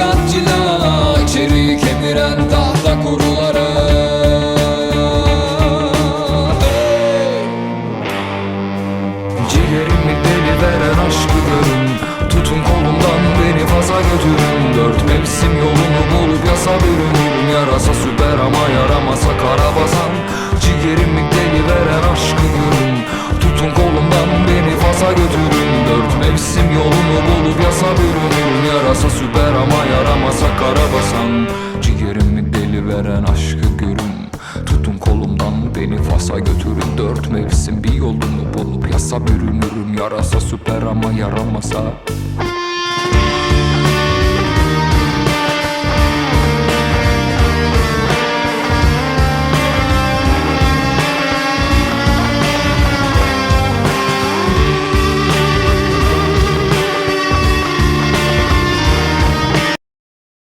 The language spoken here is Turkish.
Godzilla İçeriği kemiren tahta kuruları. Hey! Ciğerimi deli veren aşkı görün. Tutun kolumdan beni faza götürün. Dört mevsim yolunu bulup yasa bürünürüm Yarasa süper ama yaramasa karabasan Ciğerimi deli veren aşkı görün. Tutun kolumdan beni faza götürün. Dört mevsim yolunu bulup yasa bürünürüm Yarasa süper Fas'a götürün Dört mevsim. Bir yolunu bulup yasa bürünürüm. Yarasa süper ama yaramasa